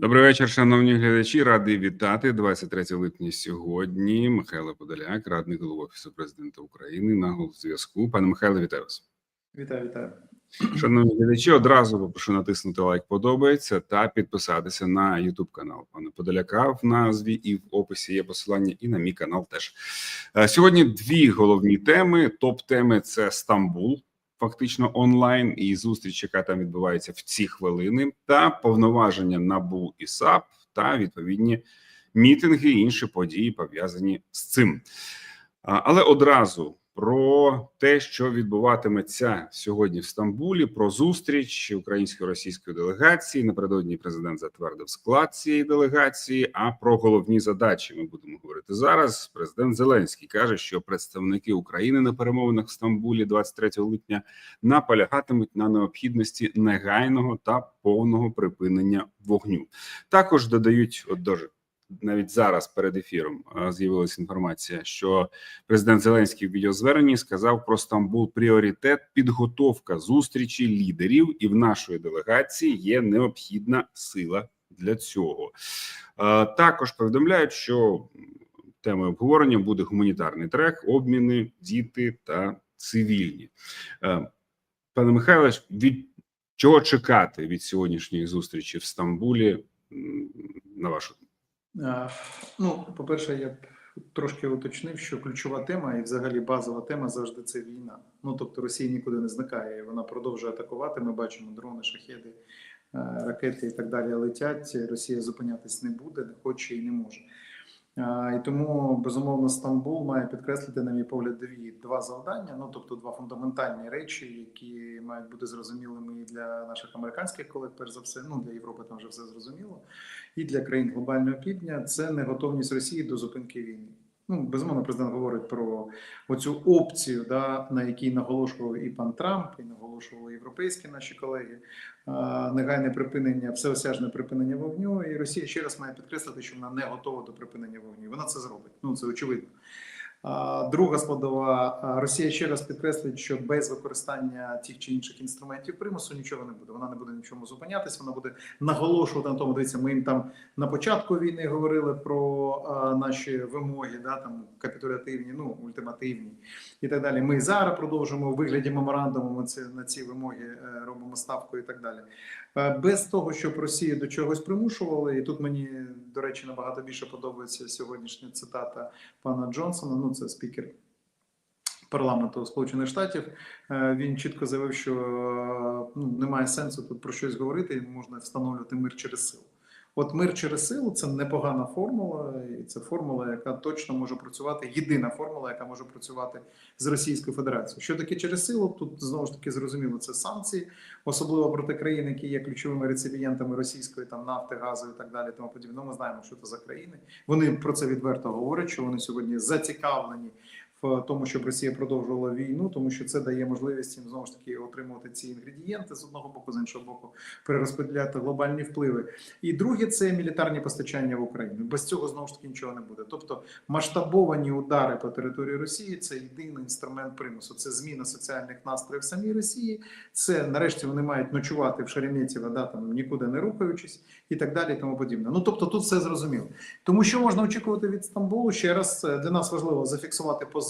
Добрий вечір, шановні глядачі. Радий вітати 23 липня. Сьогодні Михайло Подоляк, радник голови офісу президента України, на зв'язку. Пане Михайло, вітаю вас. Вітаю, вітаю. Шановні глядачі, одразу попрошу натиснути лайк, подобається та підписатися на YouTube канал пана Подоляка в назві і в описі є посилання, і на мій канал теж. Е, Сьогодні дві головні теми. Топ теми це Стамбул. Фактично онлайн і зустріч, яка там відбувається в ці хвилини, та повноваження НАБУ і САП та відповідні мітинги і інші події пов'язані з цим. Але одразу про те, що відбуватиметься сьогодні в Стамбулі, про зустріч української російської делегації. Напередодні президент затвердив склад цієї делегації. А про головні задачі ми будемо говорити зараз. Президент Зеленський каже, що представники України на перемовинах в Стамбулі 23 липня наполягатимуть на необхідності негайного та повного припинення вогню. Також додають от дуже навіть зараз перед ефіром е, з'явилася інформація, що президент Зеленський в відеозверненні сказав про Стамбул пріоритет підготовка зустрічі лідерів, і в нашої делегації є необхідна сила для цього. Е, Також повідомляють, що темою обговорення буде гуманітарний трек, обміни, діти та цивільні. Е, Пане Михайле, від чого чекати від сьогоднішньої зустрічі в Стамбулі? На вашу думку? А, Ну, по-перше, я б трошки уточнив, що ключова тема і взагалі базова тема завжди це війна. Ну тобто Росія нікуди не зникає, вона продовжує атакувати. Ми бачимо дрони, шахеди, е, ракети і так далі летять. Росія зупинятись не буде, не хоче і не може. І тому безумовно Стамбул має підкреслити, на мій погляд, дві два завдання. Ну тобто два фундаментальні речі, які мають бути зрозумілими і для наших американських колег, перш за все, ну для Європи там вже все зрозуміло, і для країн глобального півдня це неготовність Росії до зупинки війни. Ну, безумовно, президент говорить про оцю опцію, да, на якій наголошував і пан Трамп, і наголошували європейські наші колеги. Негайне припинення, всеосяжне припинення вогню. І Росія ще раз має підкреслити, що вона не готова до припинення вогню. Вона це зробить. Ну це очевидно. Друга складова Росія ще раз підкреслить, що без використання тих чи інших інструментів примусу нічого не буде. Вона не буде нічому зупинятися. Вона буде наголошувати на тому. Дивіться, ми їм там на початку війни говорили про наші вимоги, да там капітулятивні, ну ультимативні і так далі. Ми зараз продовжуємо у вигляді меморандуму. Ми це на ці вимоги е, робимо ставку і так далі. Е, Без того, щоб Росію до чогось примушували, і тут мені до речі набагато більше подобається сьогоднішня цитата пана Джонсона. Ну це спікер парламенту Сполучених Штатів. Е, Він чітко заявив, що е, ну немає сенсу тут про щось говорити, і можна встановлювати мир через силу. От мир через силу це непогана формула, і це формула, яка точно може працювати. Єдина формула, яка може працювати з Російською Федерацією. Що таке через силу? Тут знову ж таки зрозуміло, це санкції, особливо проти країн, які є ключовими реципієнтами російської там нафти, газу і так далі. Тому подібне. Ну, Ми знаємо, що це за країни. Вони про це відверто говорять, що вони сьогодні зацікавлені в тому, щоб Росія продовжувала війну, тому що це дає можливість їм знову ж таки отримувати ці інгредієнти з одного боку, з іншого боку, перерозподіляти глобальні впливи. І друге це мілітарні постачання в Україну. Без цього знову ж таки нічого не буде. Тобто масштабовані удари по території Росії це єдиний інструмент примусу. Це зміна соціальних настроїв самій Росії. Це нарешті вони мають ночувати в Шереметьєво, да там нікуди не рухаючись, і так далі, і тому подібне. Ну тобто, тут все зрозуміло. Тому що можна очікувати від Стамбулу ще раз е, для нас важливо зафіксувати позицію,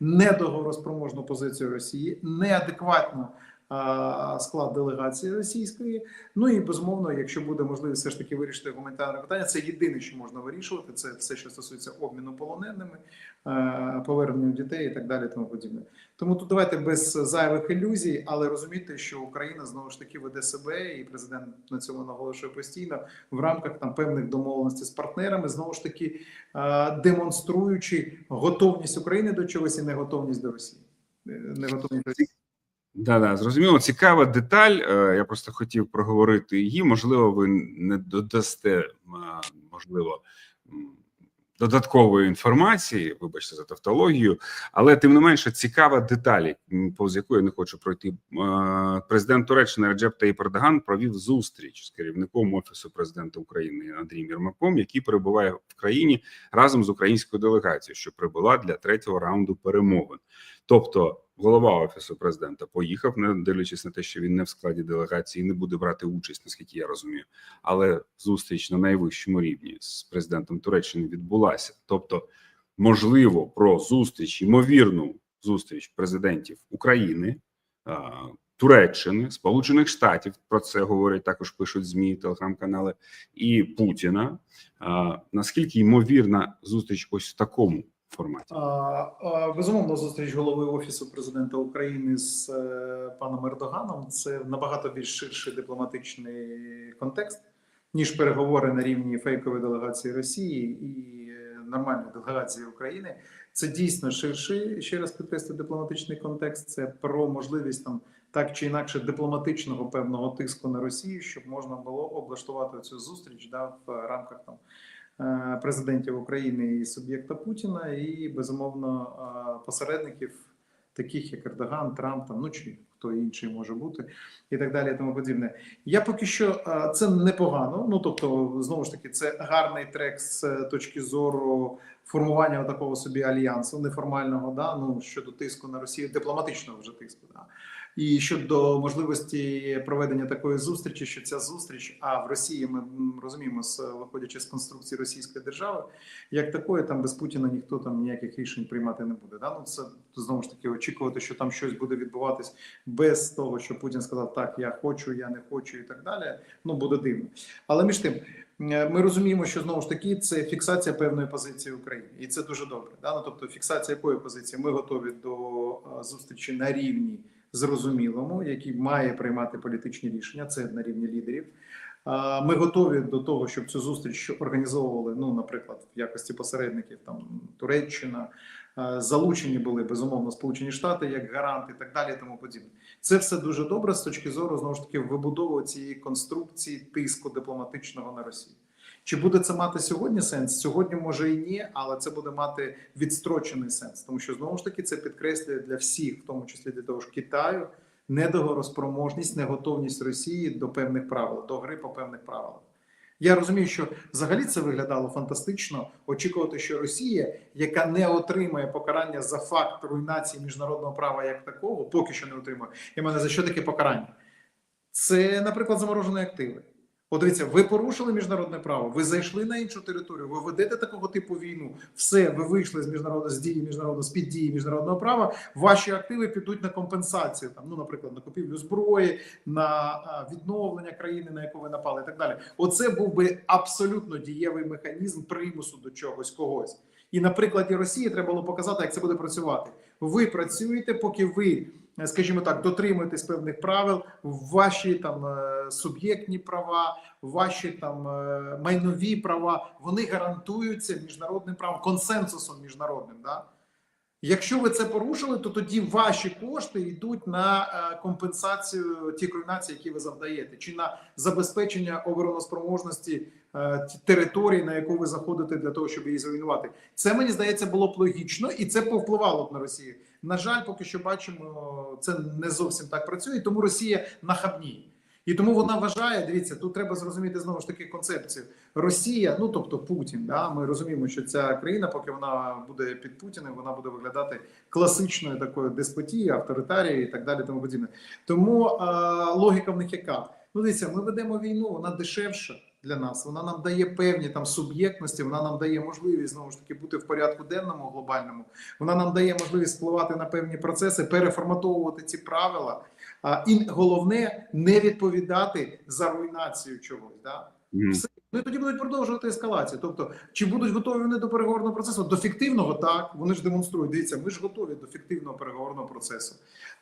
недоговороспроможну позицію Росії, неадекватну а, склад делегації російської. Ну і безумовно, якщо буде можливість все ж таки вирішити гуманітарне питання, це єдине, що можна вирішувати. Це все, що стосується обміну полоненими, е, поверненню дітей і так далі. Тому подібне. Тому тут давайте без зайвих ілюзій, але розуміти, що Україна знову ж таки веде себе, і президент на цьому наголошує постійно в рамках там певних домовленостей з партнерами, знову ж таки е, демонструючи готовність України до чогось і неготовність до Росії. Е, Неготовність Росії. Да, да, зрозуміло. Цікава деталь. Е, Я просто хотів проговорити її. Можливо, ви не додасте, можливо, додаткової інформації. Вибачте за тавтологію, але тим не менше цікава деталь, повз яку я не хочу пройти. Президент Туреччини Реджеп Таїп Ердоган провів зустріч з керівником офісу президента України Андрієм Єрмаком, який перебуває в країні разом з українською делегацією, що прибула для третього раунду перемовин. Тобто, голова офісу президента поїхав, не дивлячись на те, що він не в складі делегації, не буде брати участь, наскільки я розумію. Але зустріч на найвищому рівні з президентом Туреччини відбулася. Тобто, можливо, про зустріч, ймовірну зустріч президентів України. Туреччини, Сполучених Штатів про це говорять також пишуть змі, телеграм-канали і Путіна. Наскільки ймовірна зустріч ось в такому форматі? Безумовно, зустріч голови офісу президента України з е, паном Ердоганом це набагато більш ширший дипломатичний контекст, ніж переговори на рівні фейкової делегації Росії і е, нормальної делегації України. Це дійсно ширший ще раз підкреслю дипломатичний контекст. Це про можливість там так чи інакше дипломатичного певного тиску на Росію, щоб можна було облаштувати цю зустріч да, в рамках там президентів України і суб'єкта Путіна, і безумовно е, посередників, таких як Ердоган, Трамп, там ну чи хто інший може бути, і так далі, і тому подібне. Я поки що е, це непогано. Ну тобто, знову ж таки, це гарний трек з е, точки зору формування такого собі альянсу неформального, да ну щодо тиску на Росію, дипломатичного вже тиску. Да. І щодо можливості проведення такої зустрічі, що ця зустріч, а в Росії ми розуміємо, виходячи з конструкції Російської держави, як такої, там без Путіна ніхто там ніяких рішень приймати не буде. Да? Ну це знову ж таки очікувати, що там щось буде відбуватись без того, що Путін сказав так, я хочу, я не хочу, і так далі. Ну буде дивно. Але між тим. е, Ми розуміємо, що знову ж таки це фіксація певної позиції України, і це дуже добре. Да? Ну, тобто, фіксація якої позиції ми готові до е, зустрічі на рівні зрозумілому, який має приймати політичні рішення. Це на рівні лідерів. Ми готові до того, щоб цю зустріч організовували. Ну, наприклад, в якості посередників там Туреччина, залучені були безумовно Сполучені Штати як гарант і так далі. і Тому подібне. Це все дуже добре з точки зору знову ж таки вибудови цієї конструкції тиску дипломатичного на Росію. Чи буде це мати сьогодні сенс? Сьогодні може і ні, але це буде мати відстрочений сенс, тому що знову ж таки це підкреслює для всіх, в тому числі для того ж Китаю, недогороспроможність, неготовність Росії до певних правил, до гри по певних правилах. Я розумію, що взагалі це виглядало фантастично. Очікувати, що Росія, яка не отримає покарання за факт руйнації міжнародного права як такого, поки що не отримує. І мене за що таке покарання? Це, наприклад, заморожені активи. От дивіться, ви порушили міжнародне право, ви зайшли на іншу територію, ви ведете такого типу війну. Все, ви вийшли з міжнародного з дії міжнародного з під дії міжнародного права. Ваші активи підуть на компенсацію. Там, ну, наприклад, на купівлю зброї, на відновлення країни, на яку ви напали, і так далі. Оце був би абсолютно дієвий механізм примусу до чогось когось. І на прикладі Росії треба було показати, як це буде працювати. Ви працюєте, поки ви, скажімо так, дотримуєтесь певних правил, ваші там е, суб'єктні права, ваші там е, майнові права, вони гарантуються міжнародним правом, консенсусом міжнародним. Да? Якщо ви це порушили, то тоді ваші кошти йдуть на е, компенсацію тих руйнацій, які ви завдаєте, чи на забезпечення обороноспроможності е, території, на яку ви заходите для того, щоб її зруйнувати. Це мені здається було б логічно, і це повпливало б на Росію. На жаль, поки що бачимо, це не зовсім так працює, тому Росія нахабніє. І тому вона вважає, дивіться, тут треба зрозуміти знову ж таки концепцію. Росія, ну тобто Путін, да, ми розуміємо, що ця країна, поки вона буде під Путіним, вона буде виглядати класичною такою деспотією, авторитарією і так далі. Тому подібне. Тому е, логіка в них яка? Ну, дивіться, ми ведемо війну, вона дешевша для нас. Вона нам дає певні там суб'єктності, вона нам дає можливість знову ж таки бути в порядку денному глобальному. Вона нам дає можливість впливати на певні процеси, переформатовувати ці правила. А і головне не відповідати за руйнацію чогось. Да? Все. Ну і тоді будуть продовжувати ескалацію. Тобто, чи будуть готові вони до переговорного процесу? До фіктивного так вони ж демонструють. Дивіться, ми ж готові до фіктивного переговорного процесу.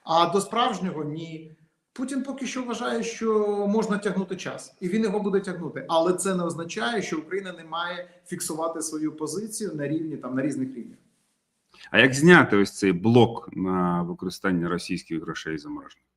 А до справжнього ні. Путін поки що вважає, що можна тягнути час, і він його буде тягнути. Але це не означає, що Україна не має фіксувати свою позицію на рівні там на різних рівнях. А як зняти ось цей блок на використання російських грошей заморожених?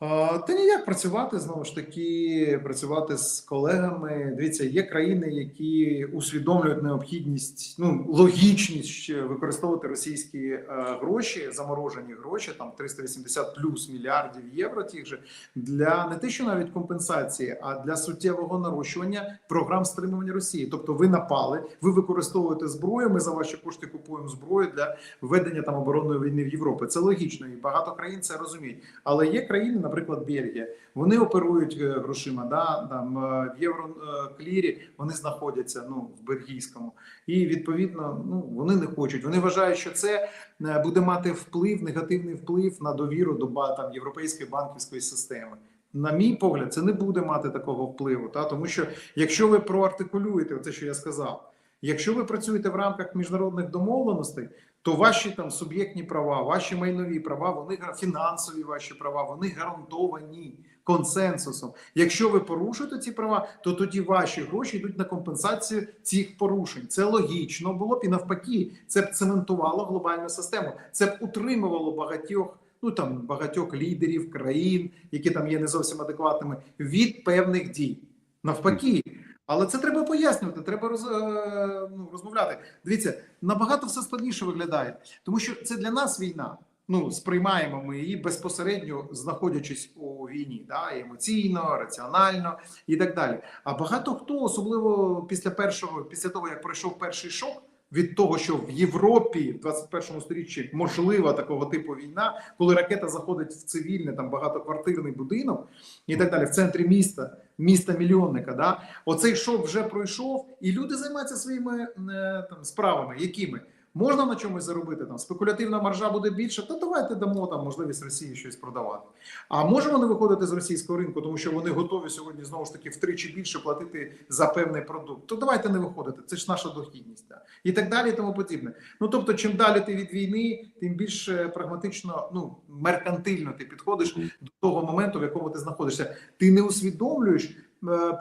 Та ніяк працювати знову ж таки, працювати з колегами. Дивіться, є країни, які усвідомлюють необхідність, ну логічність використовувати російські е, гроші, заморожені гроші, там 380 плюс мільярдів євро, тих же для не те, що навіть компенсації, а для суттєвого нарощування програм стримування Росії. Тобто, ви напали, ви використовуєте зброю. Ми за ваші кошти купуємо зброю для ведення там оборонної війни в Європі. Це логічно, і багато країн це розуміють. Але є країни, наприклад, Бельгія, вони оперують е, грошима. Да, там е, в євроклірі вони знаходяться ну в бельгійському, і відповідно, ну вони не хочуть. Вони вважають, що це е, буде мати вплив, негативний вплив на довіру до там європейської банківської системи. На мій погляд, це не буде мати такого впливу, та тому що якщо ви проартикулюєте те, що я сказав, якщо ви працюєте в рамках міжнародних домовленостей, то ваші там суб'єктні права, ваші майнові права, вони фінансові ваші права, вони гарантовані консенсусом. Якщо ви порушуєте ці права, то тоді ваші гроші йдуть на компенсацію цих порушень. Це логічно було б і навпаки, це б цементувало глобальну систему. Це б утримувало багатьох. Ну там багатьох лідерів країн, які там є не зовсім адекватними, від певних дій. Навпаки, але це треба пояснювати, треба роз, е, ну, розмовляти. Дивіться, набагато все складніше виглядає, тому що це для нас війна. Ну, сприймаємо ми її безпосередньо знаходячись у війні, да, емоційно, раціонально і так далі. А багато хто, особливо після першого, після того як пройшов перший шок. Від того, що в Європі в 21 сторіччі можлива такого типу війна, коли ракета заходить в цивільне там багатоквартирний будинок і так далі, в центрі міста, міста мільйонника, да? Оцей шов вже пройшов, і люди займаються своїми е, там справами, якими можна на чомусь заробити. Там спекулятивна маржа буде більше, то давайте дамо там можливість Росії щось продавати. А може вони виходити з російського ринку, тому що вони готові сьогодні знову ж таки втричі більше платити за певний продукт. То давайте не виходити. Це ж наша дохідність, да. і так далі, і тому подібне. Ну тобто, чим далі ти від війни, тим більш е, прагматично, ну меркантильно ти підходиш до того моменту, в якому ти знаходишся. Ти не усвідомлюєш е,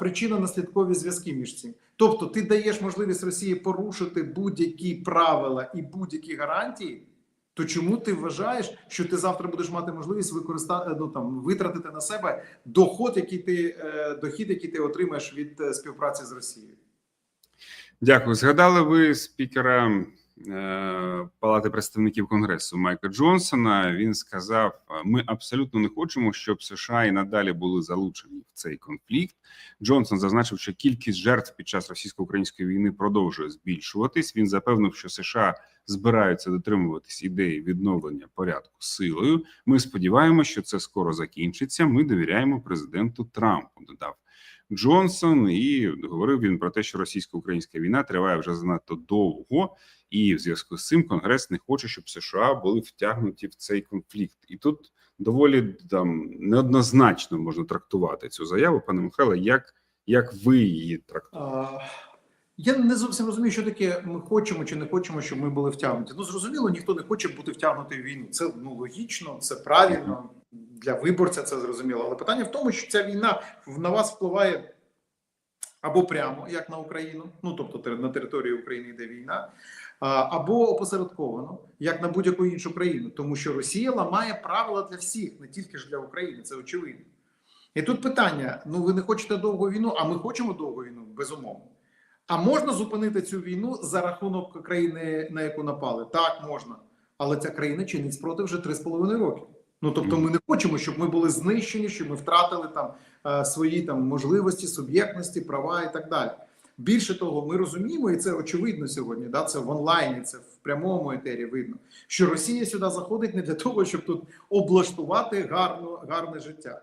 причинно-наслідкові зв'язки між цим. Тобто, ти даєш можливість Росії порушити будь-які правила і будь-які гарантії. То чому ти вважаєш, що ти завтра будеш мати можливість використати ну там витратити на себе доход, який ти е, дохід, який ти отримаєш від е, співпраці з Росією? Дякую. Згадали ви спікера е, Палати представників Конгресу Майка Джонсона. Він сказав: ми абсолютно не хочемо, щоб США і надалі були залучені в цей конфлікт. Джонсон зазначив, що кількість жертв під час російсько-української війни продовжує збільшуватись. Він запевнив, що США збираються дотримуватись ідеї відновлення порядку силою. Ми сподіваємося, що це скоро закінчиться. Ми довіряємо президенту Трампу. Додав. Джонсон і говорив він про те, що російсько-українська війна триває вже занадто довго, і в зв'язку з цим Конгрес не хоче, щоб США були втягнуті в цей конфлікт. І тут доволі там неоднозначно можна трактувати цю заяву, пане Михайле. Як, як ви її трактуєте? Я не зовсім розумію, що таке ми хочемо чи не хочемо, щоб ми були втягнуті. Ну зрозуміло, ніхто не хоче бути втягнутий в війну. Це ну логічно, це правильно для виборця. Це зрозуміло. Але питання в тому, що ця війна на вас впливає або прямо, як на Україну, ну тобто на території України йде війна, або опосередковано, як на будь-яку іншу країну, тому що Росія ламає правила для всіх, не тільки ж для України. Це очевидно. І тут питання: ну ви не хочете довгу війну, а ми хочемо довгу війну, безумовно. А можна зупинити цю війну за рахунок країни, на яку напали? Так, можна. Але ця країна чинить спротив вже 3,5 роки. Ну тобто, ми не хочемо, щоб ми були знищені, щоб ми втратили там е, свої там можливості, суб'єктності, права і так далі. Більше того, ми розуміємо, і це очевидно сьогодні. Да, це в онлайні, це в прямому етері видно, що Росія сюди заходить не для того, щоб тут облаштувати гарно, гарне життя.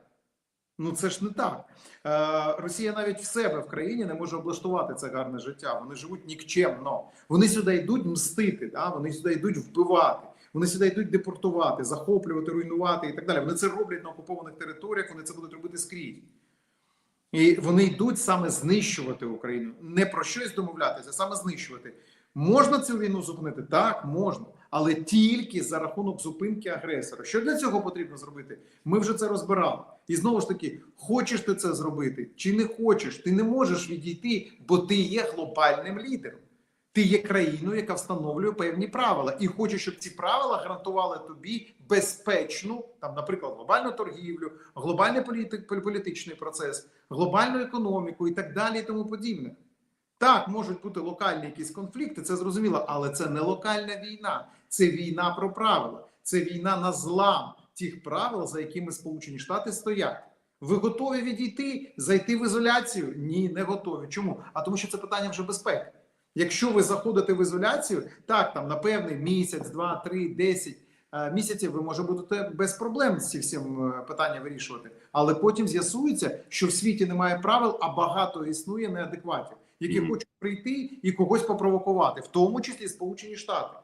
Ну це ж не так. Е, Росія навіть в себе в країні не може облаштувати це гарне життя. Вони живуть нікчемно. Вони сюди йдуть мстити, да? вони сюди йдуть вбивати. Вони сюди йдуть депортувати, захоплювати, руйнувати і так далі. Вони це роблять на окупованих територіях. Вони це будуть робити скрізь. І вони йдуть саме знищувати Україну. Не про щось домовлятися, а саме знищувати. Можна цю війну зупинити? Так, можна, але тільки за рахунок зупинки агресора. Що для цього потрібно зробити? Ми вже це розбирали. І знову ж таки, хочеш ти це зробити чи не хочеш, ти не можеш відійти, бо ти є глобальним лідером. Ти є країною, яка встановлює певні правила, і хоче, щоб ці правила гарантували тобі безпечну, там, наприклад, глобальну торгівлю, глобальний політик, політичний процес, глобальну економіку і так далі, і тому подібне. Так, можуть бути локальні якісь конфлікти, це зрозуміло, але це не локальна війна, це війна про правила, це війна на злам тих правил, за якими Сполучені Штати стоять. Ви готові відійти, зайти в ізоляцію? Ні, не готові. Чому? А тому, що це питання вже безпеки. Якщо ви заходите в ізоляцію, так там на певний місяць, два, три, десять е, місяців ви може будете без проблем ці всім е, питання вирішувати. Але потім з'ясується, що в світі немає правил, а багато існує неадекватів, які Мгм. хочуть прийти і когось попровокувати, в тому числі Сполучені Штати.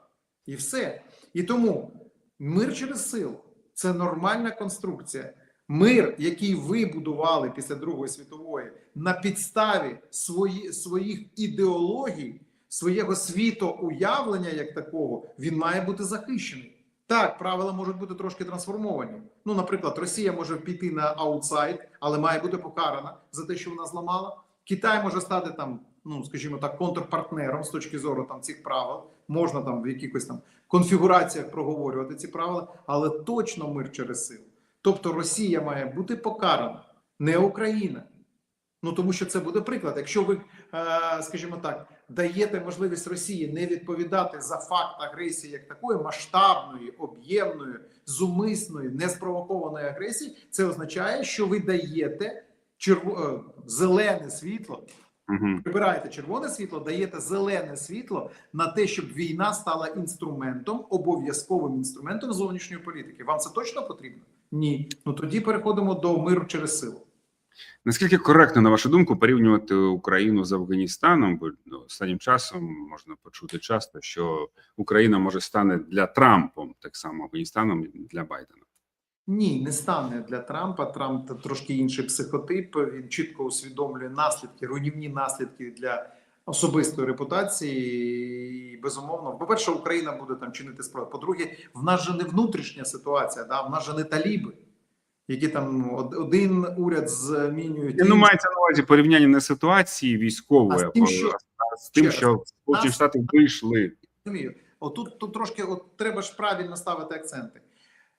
І все. І тому мир через силу це нормальна конструкція. Мир, який ви будували після Другої світової на підставі свої, своїх ідеологій, своєго світоуявлення як такого, він має бути захищений. Так, правила можуть бути трошки трансформовані. Ну, наприклад, Росія може піти на аутсайд, але має бути покарана за те, що вона зламала. Китай може стати там, ну скажімо так, контрпартнером з точки зору там цих правил. Можна там в якихось там конфігураціях проговорювати ці правила, але точно мир через силу. Тобто Росія має бути покарана, не Україна. Ну тому що це буде приклад. Якщо ви, е, скажімо так, даєте можливість Росії не відповідати за факт агресії як такої масштабної, об'ємної, зумисної, неспровокованої агресії, це означає, що ви даєте черво... е, зелене світло, Угу. прибираєте червоне світло, даєте зелене світло на те, щоб війна стала інструментом, обов'язковим інструментом зовнішньої політики. Вам це точно потрібно? Ні. Ну тоді переходимо до миру через силу. Наскільки коректно, на вашу думку, порівнювати Україну з Афганістаном? Бо ну, останнім часом можна почути часто, що Україна може стане для Трампом так само Афганістаном для Байдена. Ні, не стане для Трампа. Трамп трошки інший психотип. Він чітко усвідомлює наслідки, руйнівні наслідки для особистої репутації. І безумовно, по-перше, Україна буде там чинити спротив. По-друге, в нас же не внутрішня ситуація, да? в нас же не таліби, які там один уряд змінюють. Ну, мається на увазі порівняння не ситуації військової, А з тим, що- а з тим, що. Сполучені Штати вийшли. розумію. Отут тут трошки от треба ж правильно ставити акценти.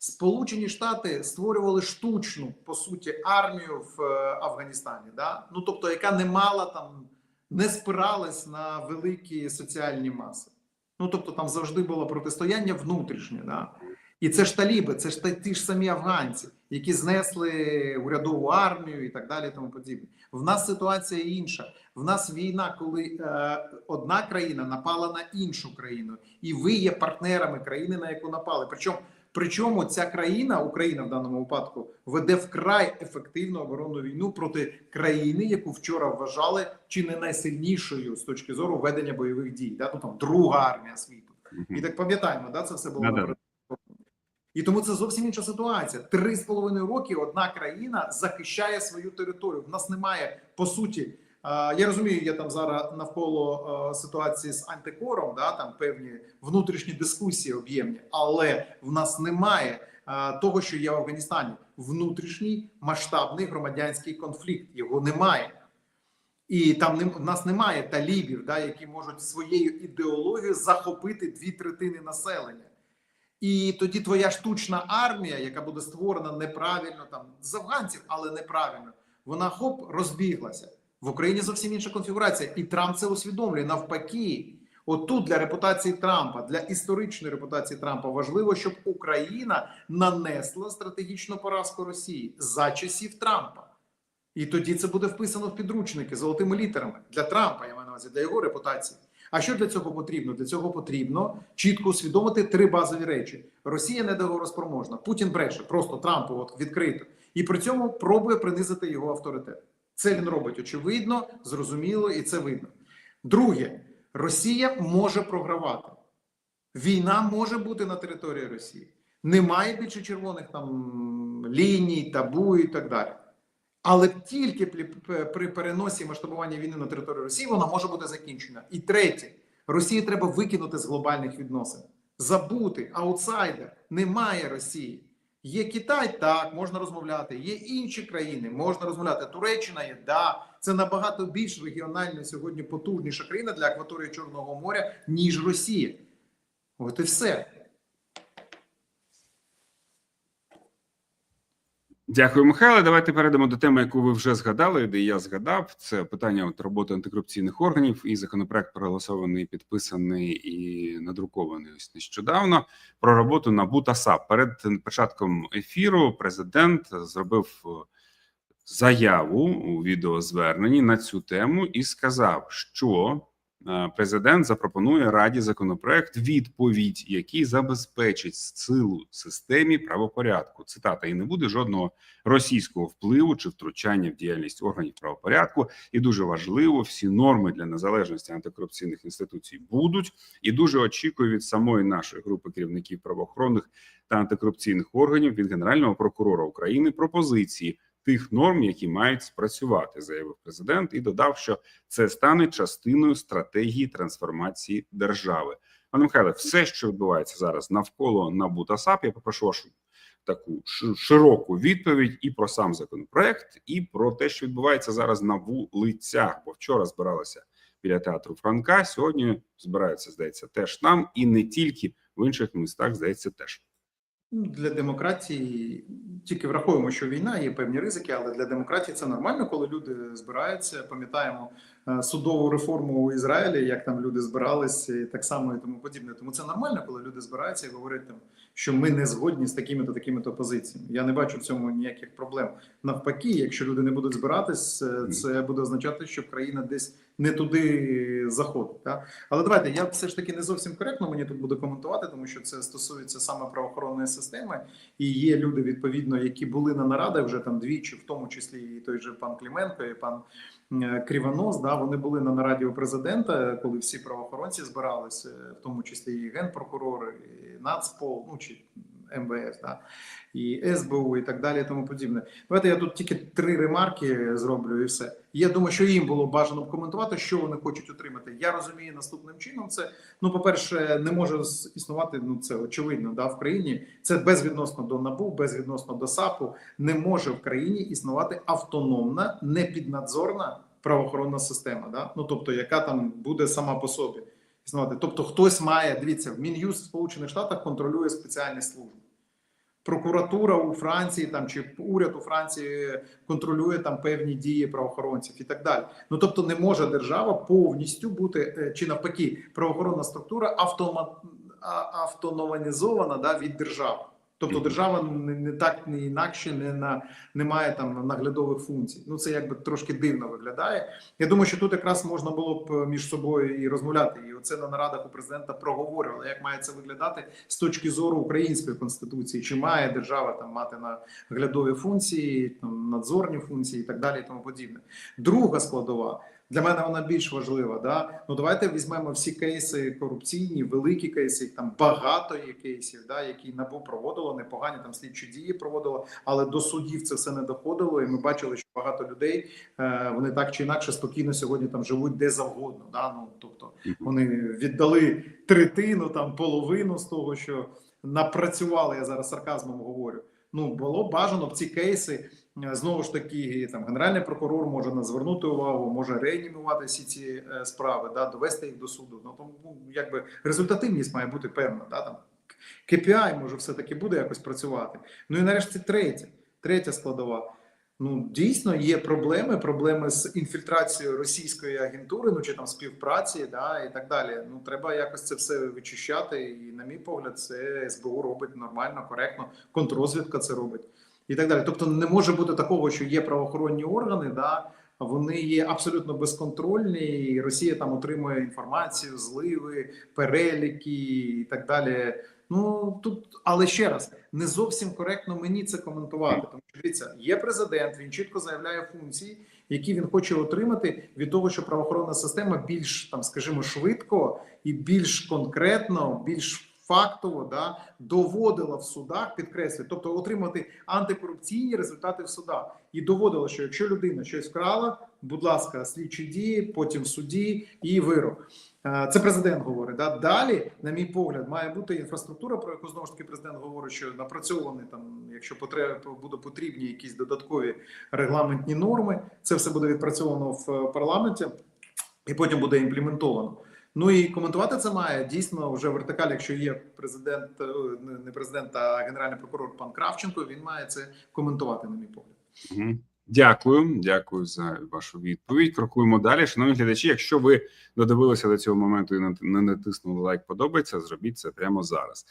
Сполучені Штати створювали штучну по суті армію в е, Афганістані, да? ну тобто, яка не мала там, не спиралась на великі соціальні маси. Ну тобто, там завжди було протистояння внутрішнє. Да? І це ж таліби, це ж ті ж самі афганці, які знесли урядову армію і так далі. Тому подібне. В нас ситуація інша. В нас війна, коли е, одна країна напала на іншу країну, і ви є партнерами країни, на яку напали. Причому причому ця країна, Україна в даному випадку, веде вкрай ефективну оборонну війну проти країни, яку вчора вважали чи не найсильнішою з точки зору ведення бойових дій. Да? Ну там друга армія світу. І так пам'ятаємо, да, це все було Да-да. І тому це зовсім інша ситуація. Три з половиною роки одна країна захищає свою територію. В нас немає по суті. Я розумію, є там зараз навколо е, ситуації з антикором, да там певні внутрішні дискусії об'ємні, але в нас немає е, того, що є в Афганістані. Внутрішній масштабний громадянський конфлікт. Його немає. І там не, в нас немає талібів, да, які можуть своєю ідеологією захопити дві третини населення. І тоді твоя штучна армія, яка буде створена неправильно там з афганців, але неправильно, вона хоп розбіглася. В Україні зовсім інша конфігурація, і Трамп це усвідомлює. Навпаки, отут для репутації Трампа, для історичної репутації Трампа важливо, щоб Україна нанесла стратегічну поразку Росії за часів Трампа. І тоді це буде вписано в підручники золотими літерами для Трампа, я маю на увазі, для його репутації. А що для цього потрібно? Для цього потрібно чітко усвідомити три базові речі: Росія недоговороспроможна, Путін бреше, просто Трампу от відкрито, і при цьому пробує принизити його авторитет. Це він робить очевидно, зрозуміло, і це видно. Друге, Росія може програвати. Війна може бути на території Росії. Немає більше червоних там ліній, табу і так далі. Але тільки при, переносі масштабування війни на територію Росії вона може бути закінчена. І третє, Росії треба викинути з глобальних відносин, забути аутсайдер. Немає Росії. Є Китай, так, можна розмовляти. Є інші країни, можна розмовляти. Туреччина є, да. Це набагато більш регіонально сьогодні потужніша країна для акваторії Чорного моря, ніж Росія. От і все. Дякую, Михайло. Давайте перейдемо до теми, яку ви вже згадали, де я згадав. Це питання от роботи антикорупційних органів і законопроект проголосований, підписаний і надрукований ось нещодавно. Про роботу НАБУ та САП. Перед початком ефіру президент зробив е, заяву у відеозверненні на цю тему і сказав, що президент запропонує раді законопроект відповідь, який забезпечить силу системі правопорядку. Цитата і не буде жодного російського впливу чи втручання в діяльність органів правопорядку. І дуже важливо, всі норми для незалежності антикорупційних інституцій будуть. І дуже очікую від самої нашої групи керівників правоохоронних та антикорупційних органів від Генерального прокурора України пропозиції тих норм, які мають спрацювати, заявив президент, і додав, що це стане частиною стратегії трансформації держави. Пане Михайле, все, що відбувається зараз навколо НАБУ та САП, я попрошу вашу таку широку відповідь і про сам законопроект, і про те, що відбувається зараз на вулицях. Бо вчора збиралися біля театру Франка. Сьогодні збираються, здається, теж там, і не тільки в інших містах, здається, теж. Ну, Для демократії тільки враховуємо, що війна є певні ризики, але для демократії це нормально, коли люди збираються. Пам'ятаємо судову реформу у Ізраїлі, як там люди збиралися, і так само і тому подібне. Тому це нормально, коли люди збираються і говорять там, що ми не згодні з такими-то такими-то позиціями. Я не бачу в цьому ніяких проблем. Навпаки, якщо люди не будуть збиратись, е, це буде означати, що країна десь не туди заходить. Так? Але давайте я все ж таки не зовсім коректно мені тут буду коментувати, тому що це стосується саме правоохоронної системи. І є люди відповідно, які були на нарадах вже там двічі, в тому числі і той же пан Клименко, і пан е, Крівонос. Да, вони були на нараді у президента, коли всі правоохоронці збиралися, в тому числі і генпрокурори, і Нацпол, ну чи МВС, да, і СБУ, і так далі, і тому подібне. Давайте я тут тільки три ремарки зроблю, і все. Я думаю, що їм було бажано коментувати, що вони хочуть отримати. Я розумію наступним чином. Це ну, по-перше, не може існувати. Ну це очевидно, да, в країні. Це безвідносно до НАБУ, безвідносно до САПу. Не може в країні існувати автономна, непіднадзорна правоохоронна система. Да? Ну тобто, яка там буде сама по собі існувати. Тобто, хтось має дивіться, в Мін'юст в Сполучених Штатах контролює спеціальні служби. Прокуратура у Франції там чи уряд у Франції контролює там певні дії правоохоронців і так далі. Ну тобто, не може держава повністю бути е, чи навпаки правоохоронна структура автомат автономізована да, від держави. Тобто держава не, не так не інакше не на не має там наглядових функцій. Ну це якби трошки дивно виглядає. Я думаю, що тут якраз можна було б між собою і розмовляти. І оце на нарадах у президента проговорювали, як має це виглядати з точки зору української конституції, чи має держава там мати наглядові функції, там надзорні функції і так далі, і тому подібне. Друга складова. Для мене вона більш важлива. Да? Ну давайте візьмемо всі кейси корупційні, великі кейси, їх там багато є кейсів, да, які набу проводило, непогані там слідчі дії проводило, але до судів це все не доходило. І ми бачили, що багато людей е, вони так чи інакше спокійно сьогодні там живуть де завгодно. Да? Ну тобто вони віддали третину, там половину з того, що напрацювали. Я зараз сарказмом говорю. Ну було бажано б ці кейси. Е, Знову ж таки, там генеральний прокурор може на звернути увагу, може реанімувати всі ці е, справи, да, довести їх до суду. Ну тому ну, якби результативність має бути певна. Да, там KPI може все таки буде якось працювати. Ну і нарешті третє, третя складова. Ну дійсно є проблеми, проблеми з інфільтрацією російської агентури, ну чи там співпраці, да і так далі. Ну треба якось це все вичищати. І, на мій погляд, це СБУ робить нормально, коректно. Контррозвідка це робить і так далі. Тобто, не може бути такого, що є правоохоронні органи, да вони є абсолютно безконтрольні. і Росія там отримує інформацію, зливи, переліки і так далі. Ну тут, але ще раз не зовсім коректно мені це коментувати. Тому що дивіться, є президент, він чітко заявляє функції, які він хоче отримати від того, що правоохоронна система більш там, скажімо, швидко і більш конкретно, більш фактово да доводила в судах, підкреслюю, тобто отримати антикорупційні результати в судах і доводила, що якщо людина щось вкрала, будь ласка, слідчі дії, потім в суді і вирок. Е, Це президент говорить. Да? Далі, на мій погляд, має бути інфраструктура, про яку знову ж таки президент говорить, що напрацьовані там, якщо потре- буде потрібні якісь додаткові регламентні норми, це все буде відпрацьовано в парламенті і потім буде імплементовано. Ну і коментувати це має дійсно вже вертикаль, якщо є президент, е, не- президент, а генеральний прокурор пан Кравченко, він має це коментувати, на мій погляд. Дякую, дякую за вашу відповідь. Крокуємо далі. Шановні глядачі, якщо ви додивилися до цього моменту і не натиснули лайк, подобається, зробіть це прямо зараз.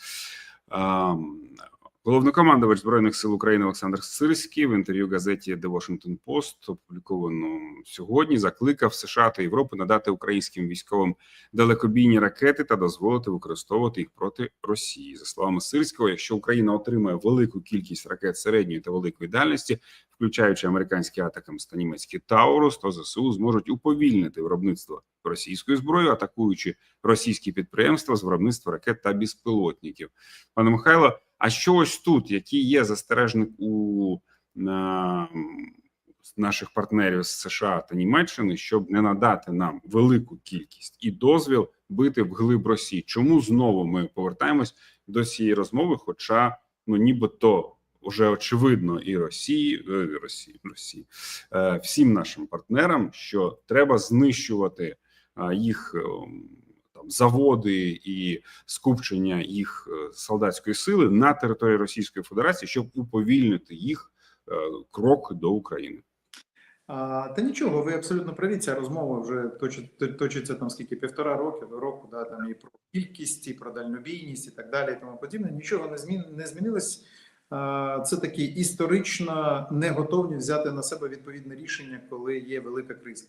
Головнокомандувач збройних сил України Олександр Сирський в інтерв'ю газеті The Washington Post, опубліковано сьогодні, закликав США та Європу надати українським військовим далекобійні ракети та дозволити використовувати їх проти Росії. За словами Сирського, якщо Україна отримає велику кількість ракет середньої та великої дальності, включаючи американські атакамс та німецькі Таурус, то ЗСУ зможуть уповільнити виробництво російської зброї, атакуючи російські підприємства з виробництва ракет та безпілотників. Пане Михайло, а що ось тут? Який є застережник у на, наших партнерів з США та Німеччини, щоб не надати нам велику кількість і дозвіл бити в глиб Росії? Чому знову ми повертаємось до цієї розмови? Хоча ну нібито вже очевидно і Росії, е, Росії, Росії е, всім нашим партнерам, що треба знищувати е, їх е, заводи і скупчення їх е, солдатської сили на території Російської Федерації, щоб уповільнити їх е, крок до України. А, та нічого, ви абсолютно праві. Ця розмова вже точить, то- точиться там скільки півтора роки до року, да, там і про кількість, і про дальнобійність, і так далі, і тому подібне. Нічого не змін не змінилось. А, Це такі історично неготовність взяти на себе відповідне рішення, коли є велика криза.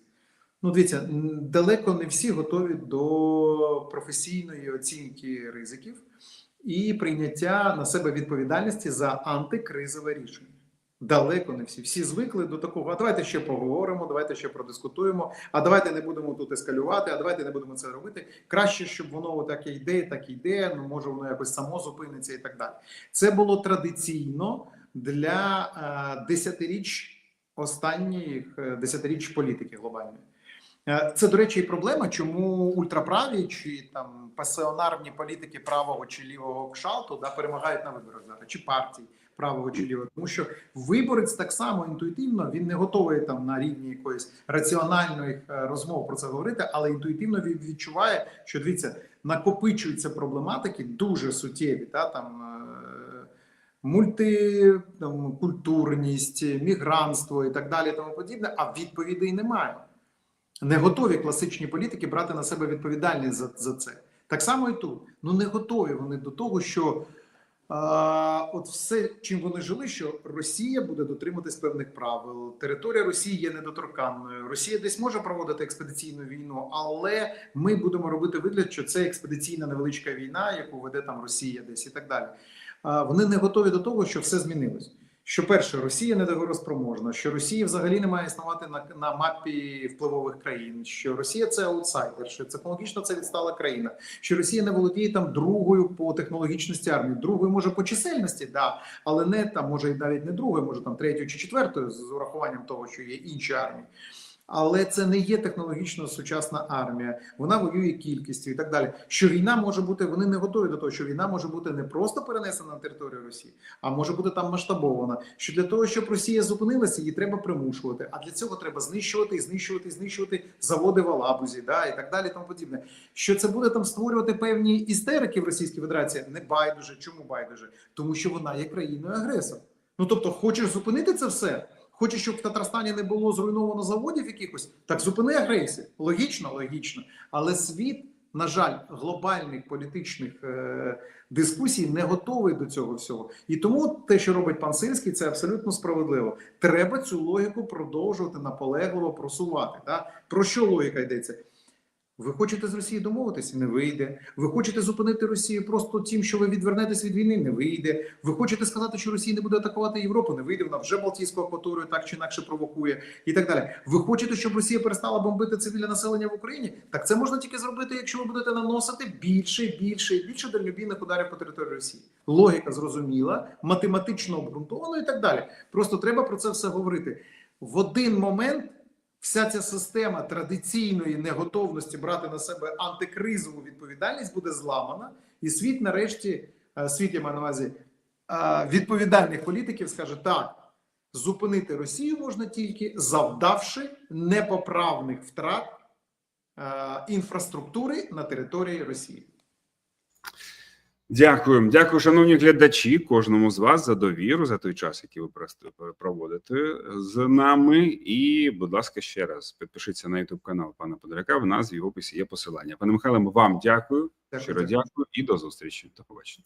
Ну, дивіться, далеко не всі готові до професійної оцінки ризиків і прийняття на себе відповідальності за антикризове рішення. Далеко не всі. Всі звикли до такого. А давайте ще поговоримо, давайте ще продискутуємо. А давайте не будемо тут ескалювати, а давайте не будемо це робити. Краще, щоб воно так і йде, так і йде. Ну може воно якось само зупиниться і так далі. Це було традиційно для е, десятиріч останніх е, десятиріч політики глобальної. Е, Це, до речі, і проблема, чому ультраправі чи там пасіонарні політики правого чи лівого кшалту да, перемагають на виборах зараз, чи партії правого чи лівого. Тому що виборець так само інтуїтивно він не готовий там на рівні якоїсь раціональної е, розмови про це говорити, але інтуїтивно він відчуває, що дивіться, накопичуються проблематики дуже суттєві, та там. е, Мультикультурність, мігрантство і так далі, тому подібне, а відповідей немає не готові класичні політики брати на себе відповідальність за, за це. Так само і тут. Ну не готові вони до того, що от все, чим вони жили, що Росія буде дотримуватись певних правил. Територія Росії є недоторканною. Росія десь може проводити експедиційну війну, але ми будемо робити вигляд, що це експедиційна невеличка війна, яку веде там Росія десь і так далі. Вони не готові до того, що все змінилось. Що перше, Росія недогороспроможна, що Росія взагалі не має існувати на, на мапі впливових країн, що Росія це аутсайдер, що технологічно це відстала країна, що Росія не володіє там другою по технологічності армії, другою може по чисельності, да, але не там може і навіть не другою, може там третьою чи четвертою з урахуванням того, що є інші армії. Але це не є технологічно сучасна армія. Вона воює кількістю і так далі. Що війна може бути, вони не готові до того, що війна може бути не просто перенесена на територію Росії, а може бути там масштабована. Що для того, щоб Росія зупинилася, її треба примушувати. А для цього треба знищувати і знищувати, і знищувати заводи в Алабузі, да і так далі. Тому подібне. Що це буде там створювати певні істерики в Російській Федерації? Не байдуже. Чому байдуже? Тому що вона є країною агресор. Ну тобто, хочеш зупинити це все. Хочеш, щоб в Татарстані не було зруйновано заводів якихось, так зупини агресію. Логічно, логічно. Але світ, на жаль, глобальних політичних е- дискусій не готовий до цього всього. І тому те, що робить пан Сильський, це абсолютно справедливо. Треба цю логіку продовжувати наполегливо просувати. Да? Про що логіка йдеться? Ви хочете з Росією домовитися? Не вийде. Ви хочете зупинити Росію просто тим, що ви відвернетесь від війни? Не вийде. Ви хочете сказати, що Росія не буде атакувати Європу? Не вийде. Вона вже Балтійську акваторію так чи інакше провокує і так далі. Ви хочете, щоб Росія перестала бомбити цивільне населення в Україні? Так це можна тільки зробити, якщо ви будете наносити більше, більше і більше дальнобійних ударів по території Росії. Логіка зрозуміла, математично обґрунтована і так далі. Просто треба про це все говорити в один момент. Вся ця система традиційної неготовності брати на себе антикризову відповідальність буде зламана, і світ, нарешті, е, світ я маю на увазі е, відповідальних політиків скаже так. Зупинити Росію можна тільки завдавши непоправних втрат е, інфраструктури на території Росії. Дякую, дякую, шановні глядачі, кожному з вас за довіру за той час, який ви проводите з нами. І, будь ласка, ще раз підпишіться на YouTube канал пана Подоляка. В нас в описі є посилання. Пане Михайле, вам дякую. Дякую, Щиро дякую. дякую і до зустрічі. До побачення.